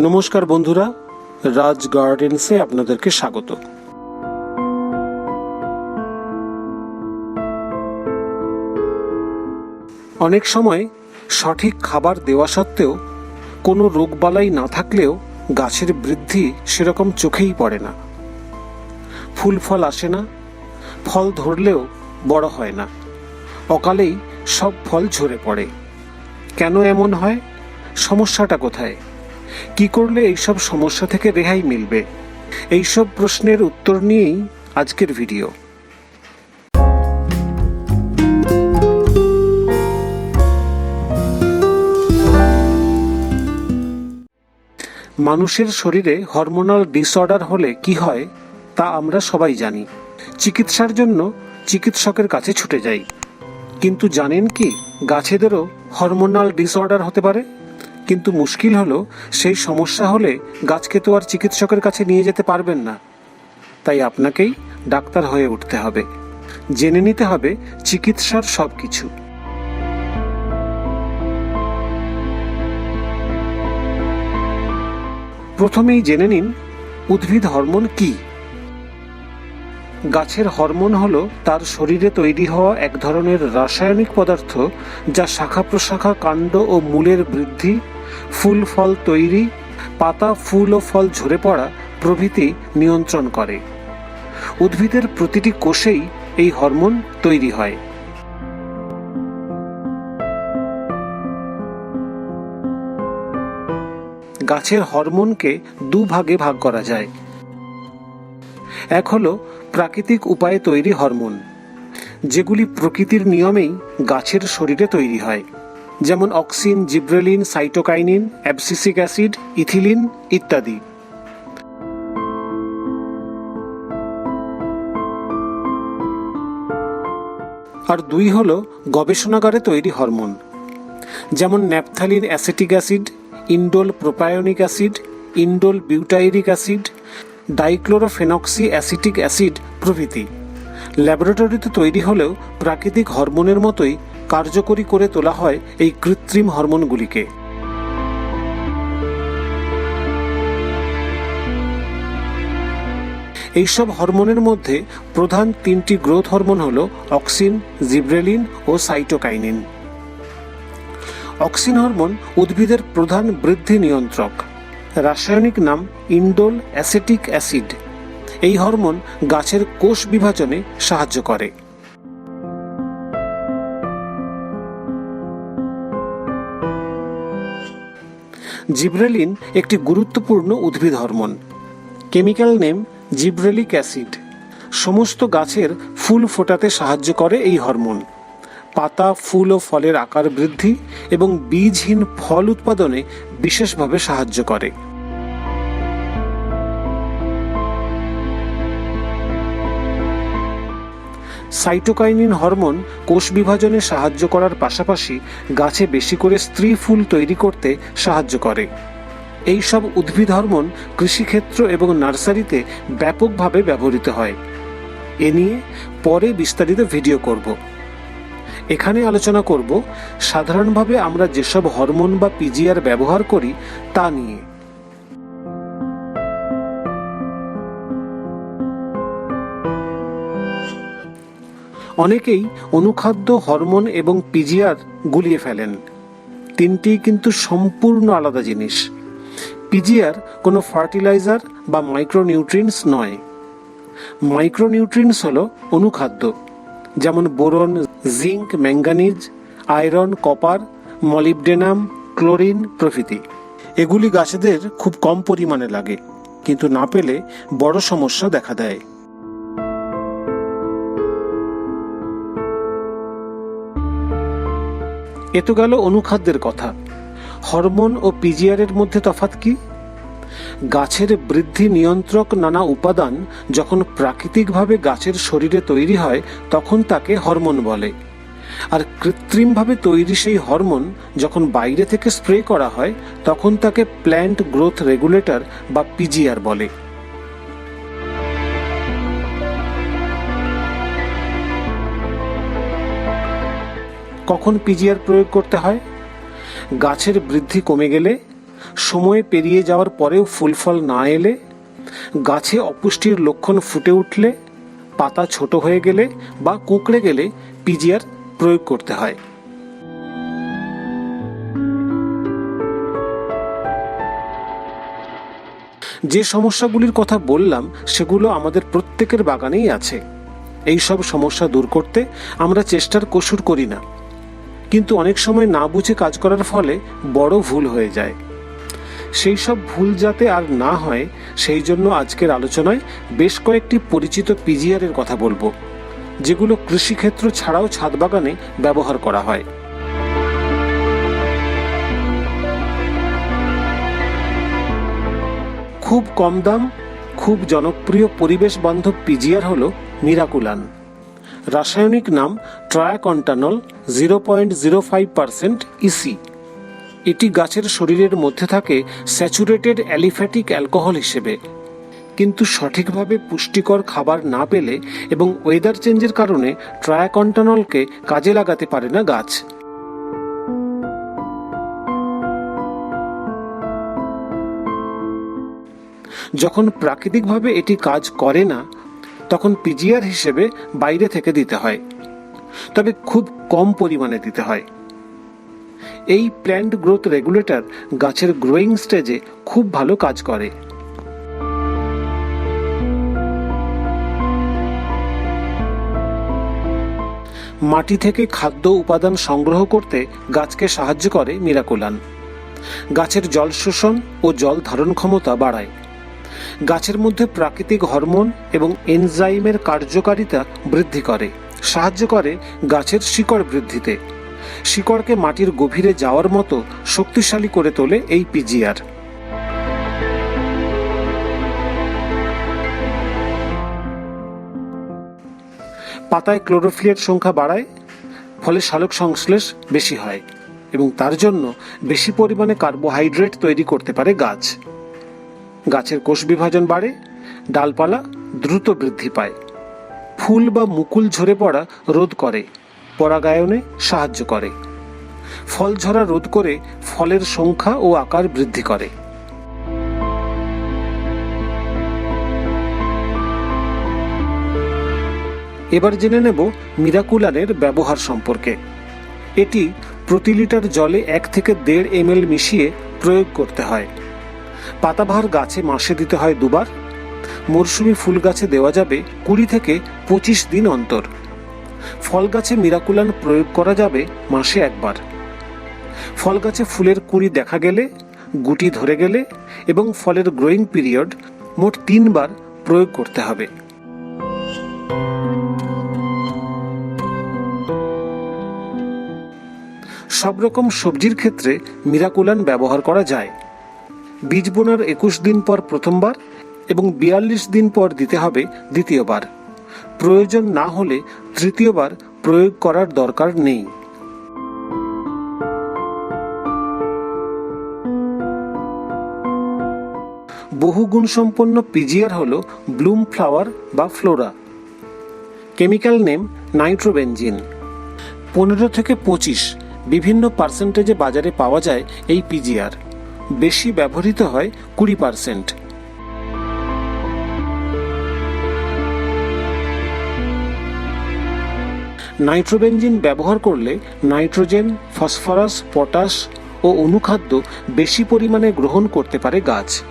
নমস্কার বন্ধুরা, রাজ গার্ডেন্সে আপনাদেরকে স্বাগত। অনেক সময় সঠিক খাবার দেওয়া সত্ত্বেও কোনো রোগবালাই না থাকলেও গাছের বৃদ্ধি সেরকম চোখেই পড়ে না। ফুল ফল আসে না, ফল ধরলেও বড় হয় না। অকালেই সব ফল ঝরে পড়ে। কেন এমন হয়? সমস্যাটা কোথায়? কি করলে এইসব সমস্যা থেকে রেহাই মিলবে? এইসব প্রশ্নের উত্তর নিয়েই আজকের ভিডিও। মানুষের শরীরে হরমোনাল ডিসঅর্ডার হলে কি হয়, তা আমরা সবাই জানি। চিকিৎসার জন্য চিকিৎসকের কাছে ছুটে যাই। কিন্তু জানেন কি, গাছেদেরও হরমোনাল ডিসঅর্ডার হতে পারে? কিন্তু মুশকিল হলো, সেই সমস্যা হলে গাছকে তো আর চিকিৎসকের কাছে নিয়ে যেতে পারবেন না। তাই আপনাকেই ডাক্তার হয়ে উঠতে হবে। জেনে নিতে হবে চিকিৎসার সব কিছু প্রথমেই জেনে নিন, উদ্ভিদ হরমোন কি? গাছের হরমোন হলো তার শরীরে তৈরি হওয়া এক ধরনের রাসায়নিক পদার্থ যা শাখা প্রশাখা কাণ্ড ও মূলের বৃদ্ধি, ফুল ফল তৈরি, পাতা, ফুল ও ফল ঝরে পড়া প্রভৃতি নিয়ন্ত্রণ করে। উদ্ভিদের প্রতিটি কোষেই এই হরমোন তৈরি হয়। গাছের হরমোনকে দুভাগে ভাগ করা যায়। এক হলো প্রাকৃতিক উপায়ে তৈরি হরমোন, যেগুলি প্রকৃতির নিয়মেই গাছের শরীরে তৈরি হয়, যেমন auxin, gibberellin, cytokinin, abscisic acid, ethylene ইত্যাদি। আর দুই হলো গবেষণাগারে তৈরি হরমোন, যেমন naphthalene acetic acid, indole propionic acid, indole butyric acid dichlorophenoxy acetic acid প্রভৃতি। ল্যাবরেটরিতে তৈরি হলেও প্রাকৃতিক হরমোনের মতোই কার্যকরী করে তোলা হয় এই কৃত্রিম হরমোনগুলিকে। এইসব হরমোনের মধ্যে প্রধান তিনটি গ্রোথ হরমোন হল অক্সিন, জিব্রেলিন ও সাইটোকাইনিন। অক্সিন হরমোন উদ্ভিদের প্রধান বৃদ্ধি নিয়ন্ত্রক। রাসায়নিক নাম ইন্ডোল অ্যাসেটিক অ্যাসিড। এই হরমোন গাছের কোষ বিভাজনে সাহায্য করে। জিব্রেলিন একটি গুরুত্বপূর্ণ উদ্ভিদ hormone. Chemical name gibberellic acid. সমস্ত গাছের ফুল ফোটাতে সাহায্য করে এই হরমোন। পাতা, ফুল ও ফলের আকার বৃদ্ধি এবং বীজহীন ফল উৎপাদনে বিশেষভাবে সাহায্য করে। সাইটোকাইনিন হরমোন কোষ বিভাজনে সাহায্য করার পাশাপাশি গাছে বেশি করে স্ত্রী ফুল তৈরি করতে সাহায্য করে। এই সব উদ্ভিদ হরমোন কৃষিক্ষেত্র এবং নার্সারিতে ব্যাপকভাবে ব্যবহৃত হয়। এ নিয়ে পরে বিস্তারিত ভিডিও করব। এখানে আলোচনা করব, সাধারণভাবে আমরা যেসব হরমোন বা পিজিআর ব্যবহার করি তা নিয়ে। অনেকেই অনুখাদ্য, হরমোন এবং পিজিআর গুলিয়ে ফেলেন। তিনটি কিন্তু সম্পূর্ণ আলাদা জিনিস। পিজিআর কোনো ফার্টিলাইজার বা মাইক্রোনিউট্রিয়েন্টস নয়। মাইক্রোনিউট্রিয়েন্টস হলো অনুখাদ্য, যেমন boron, zinc, manganese, iron, copper, molybdenum, chlorine প্রভৃতি। এগুলি গাছেদের খুব কম পরিমাণে লাগে, কিন্তু না পেলে বড় সমস্যা দেখা দেয়। এ তো গেল অনুখাদ্যের কথা। হরমোন ও পিজিআরের মধ্যে তফাৎ কি? গাছের বৃদ্ধি নিয়ন্ত্রক নানা উপাদান যখন প্রাকৃতিকভাবে গাছের শরীরে তৈরি হয়, তখন তাকে হরমোন বলে। আর কৃত্রিমভাবে তৈরি সেই হরমোন যখন বাইরে থেকে স্প্রে করা হয়, তখন তাকে প্ল্যান্ট গ্রোথ রেগুলেটর বা পিজিআর বলে। কখন পিজিআর প্রয়োগ করতে হয়? গাছের বৃদ্ধি কমে গেলে, সময় পেরিয়ে যাওয়ার পরেও ফুল ফল না এলে, গাছে অপুষ্টির লক্ষণ ফুটে উঠলে, পাতা ছোট হয়ে গেলে বা কুঁকড়ে গেলে পিজিআর প্রয়োগ করতে হয়। যে সমস্যাগুলির কথা বললাম, সেগুলো আমাদের প্রত্যেকের বাগানেই আছে। এই সব সমস্যা দূর করতে আমরা চেষ্টার কসুর করি না। কিন্তু অনেক সময় না বুঝে কাজ করার ফলে বড় ভুল হয়ে যায়। সেই সব ভুল যাতে আর না হয়, সেই জন্য আজকের আলোচনায় বেশ কয়েকটি পরিচিত পিজিআরের কথা বলব, যেগুলো কৃষিক্ষেত্র ছাড়াও ছাদ বাগানে ব্যবহার করা হয়। খুব কম দাম, খুব জনপ্রিয় পরিবেশ বান্ধব পিজিআর হল মিরাকুলান। রাসায়নিক নাম triacontanol zero point zero five percent EC এটি গাছের শরীরের মধ্যে থাকে স্যাচুরেটেড অ্যালিফ্যাটিক অ্যালকোহল হিসেবে। কিন্তু সঠিকভাবে পুষ্টিকর খাবার না পেলে এবং ওয়েদার চেঞ্জের কারণে ট্রায়াকন্টানলকে কাজে লাগাতে পারে না গাছ। যখন প্রাকৃতিকভাবে এটি কাজ করে না, তখন পিজিআর হিসেবে বাইরে থেকে দিতে হয়। তবে খুব কম পরিমাণে দিতে হয়। এই প্ল্যান্ট গ্রোথ রেগুলেটর গাছের গ্রোয়িং স্টেজে খুব ভালো কাজ করে। মাটি থেকে খাদ্য উপাদান সংগ্রহ করতে গাছকে সাহায্য করে মিরাকুলান। গাছের জল শোষণ ও জল ধারণ ক্ষমতা বাড়ায়। গাছের মধ্যে প্রাকৃতিক হরমোন এবং এনজাইমের কার্যকারিতা বৃদ্ধি করে। সাহায্য করে গাছের শিকড় বৃদ্ধিতে। শিকড়কে মাটির গভীরে যাওয়ার মতো শক্তিশালী করে তোলে এই পিজিআর। পাতায় ক্লোরোফিলের সংখ্যা বাড়ায়, ফলে সালোক সংশ্লেষ বেশি হয় এবং তার জন্য বেশি পরিমাণে কার্বোহাইড্রেট তৈরি করতে পারে গাছ। গাছের কোষ বিভাজন বাড়ে, ডালপালা দ্রুত বৃদ্ধি পায়। ফুল বা মুকুল ঝরে পড়া রোধ করে, পরাগায়নে সাহায্য করে। ফল ঝরা রোধ করে ফলের সংখ্যা ও আকার বৃদ্ধি করে। এবার জেনে নেব মিরাকুলানের ব্যবহার সম্পর্কে। এটি প্রতি লিটার জলে এক থেকে দেড় এম মিশিয়ে প্রয়োগ করতে হয়। পাতাবাহার গাছে মাসে দিতে হয় দুবার মরশুমি ফুল গাছে দেওয়া যাবে কুড়ি থেকে পঁচিশ দিন অন্তর। ফল গাছে মিরাকুলান প্রয়োগ করা যাবে মাসে একবার। ফল গাছে ফুলের কুড়ি দেখা গেলে, গুটি ধরে গেলে এবং ফলের গ্রোয়িং পিরিয়ড মোট তিনবার প্রয়োগ করতে হবে। সব রকম সবজির ক্ষেত্রে মিরাকুলান ব্যবহার করা যায়। বীজ বোনার একুশ দিন পর প্রথমবার এবং বিয়াল্লিশ দিন পর দিতে হবে দ্বিতীয়বার। প্রয়োজন না হলে তৃতীয়বার প্রয়োগ করার দরকার নেই। বহু গুণসম্পন্ন পিজিআর হল ব্লুম ফ্লাওয়ার বা ফ্লোরা। Chemical name nitrobenzene. পনেরো থেকে পঁচিশ বিভিন্ন পার্সেন্টেজে বাজারে পাওয়া যায় এই পিজিআর। বেশি ব্যবহৃত হয় কুড়ি পার্সেন্ট। নাইট্রোবেনজিন ব্যবহার করলে নাইট্রোজেন, ফসফরাস, পটাশ ও অনুখাদ্য বেশি পরিমাণে গ্রহণ করতে পারে গাছ।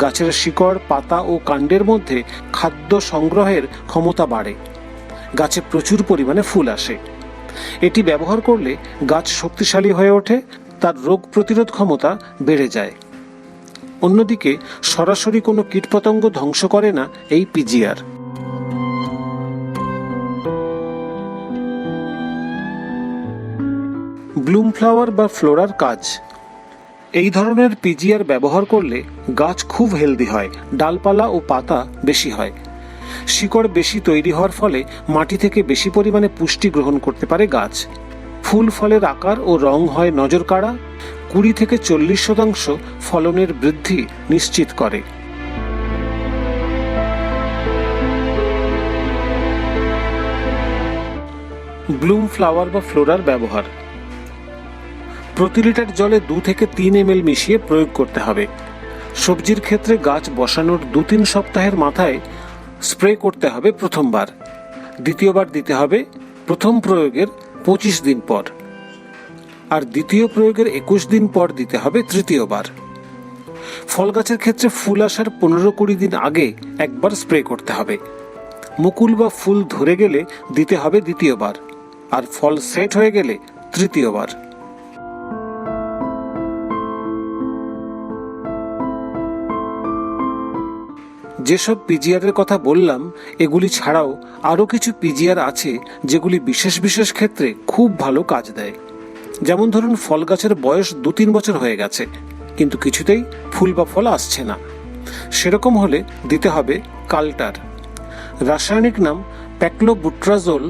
গাছের শিকড়, পাতা ও কাণ্ডের মধ্যে খাদ্য সংগ্রহের ক্ষমতা বাড়ে। গাছে প্রচুর পরিমাণে ফুল আসে। এটি ব্যবহার করলে গাছ শক্তিশালী হয়ে ওঠে, তার রোগ প্রতিরোধ ক্ষমতা বেড়ে যায়। অন্যদিকে, সরাসরি কোনো কীটপতঙ্গ ধ্বংস করে না এই পিজিআর। ব্লুম ফ্লাওয়ার বা ফ্লোরার কাজ। এই ধরনের পিজিআর ব্যবহার করলে গাছ খুব হেলদি হয়, ডালপালা ও পাতা বেশি হয়। শিকড় বেশি তৈরি হওয়ার ফলে মাটি থেকে বেশি পরিমাণে পুষ্টি গ্রহণ করতে পারে গাছ। ফুল ফলের আকার ও রং হয় নজর কাড়া কুড়ি থেকে চল্লিশ শতাংশ ফলনের বৃদ্ধি নিশ্চিত করে। ব্লুম ফ্লাওয়ার বা ফ্লোরার ব্যবহার। প্রতি লিটার জলে দু থেকে তিন এম মিশিয়ে প্রয়োগ করতে হবে। সবজির ক্ষেত্রে গাছ বসানোর দু তিন সপ্তাহের মাথায় স্প্রে করতে হবে প্রথমবার। দ্বিতীয়বার দিতে হবে প্রথম প্রয়োগের পঁচিশ দিন পর। আর দ্বিতীয় প্রয়োগের একুশ দিন পর দিতে হবে তৃতীয়বার। ফল গাছের ক্ষেত্রে ফুল আসার পনেরো কুড়ি দিন আগে একবার স্প্রে করতে হবে। মুকুল বা ফুল ধরে গেলে দিতে হবে দ্বিতীয়বার। আর ফল সেট হয়ে গেলে তৃতীয়বার। যেসব পিজিআরের কথা বললাম, এগুলি ছাড়াও আরও কিছু পিজিআর আছে যেগুলি বিশেষ বিশেষ ক্ষেত্রে খুব ভালো কাজ দেয়। যেমন ধরুন, ফল গাছের বয়স দু তিন বছর হয়ে গেছে, কিন্তু কিছুতেই ফুল বা ফল আসছে না। সেরকম হলে দিতে হবে কালটার। রাসায়নিক নাম paclobutrazol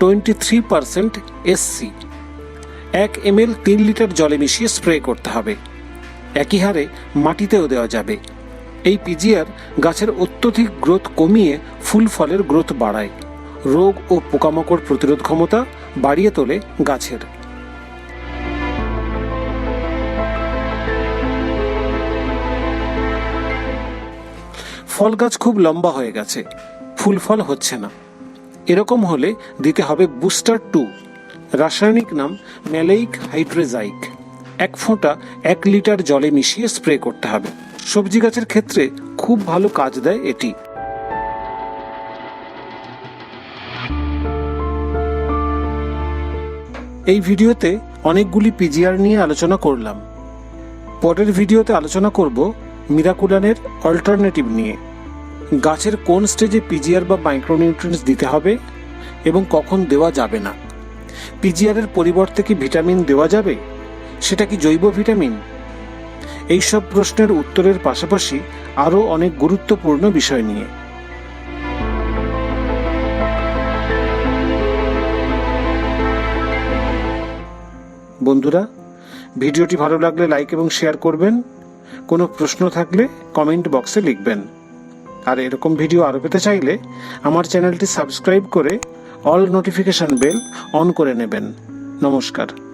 twenty three percent SC এক এম তিন লিটার জলে মিশিয়ে স্প্রে করতে হবে। একই হারে মাটিতেও দেওয়া যাবে। এই পিজিআর গাছের অত্যধিক গ্রোথ কমিয়ে ফুল ফলের গ্রোথ বাড়ায়। রোগ ও পোকামাকড় প্রতিরোধ ক্ষমতা বাড়িয়ে তোলে গাছের। ফল গাছ খুব লম্বা হয়ে গেছে। ফুল ফল হচ্ছে না। এরকম হলে দিতে হবে বুস্টার টু। রাসায়নিক নাম ম্যালেইক হাইড্রেজাইক। এক ফোঁটা এক লিটার জলে মিশিয়ে স্প্রে করতে হবে। সবজি গাছের ক্ষেত্রে খুব ভালো কাজ দেয় এটি। এই ভিডিওতে অনেকগুলি পিজিআর নিয়ে আলোচনা করলাম। পরের ভিডিওতে আলোচনা করব মিরাকুলানের অল্টারনেটিভ নিয়ে। গাছের কোন স্টেজে পিজিআর বা মাইক্রোনিউট্রিয়েন্টস দিতে হবে এবং কখন দেওয়া যাবে না? পিজিআর এর পরিবর্তে কি ভিটামিন দেওয়া যাবে? সেটা কি জৈব ভিটামিন এইসব প্রশ্নের উত্তরের পাশাপাশি আরও অনেক গুরুত্বপূর্ণ বিষয় নিয়ে। বন্ধুরা, ভিডিওটি ভালো লাগলে লাইক এবং শেয়ার করবেন। কোনো প্রশ্ন থাকলে কমেন্ট বক্সে লিখবেন। আর এরকম ভিডিও আরও পেতে চাইলে আমার চ্যানেলটি সাবস্ক্রাইব করে অল নোটিফিকেশন বেল অন করে নেবেন। নমস্কার।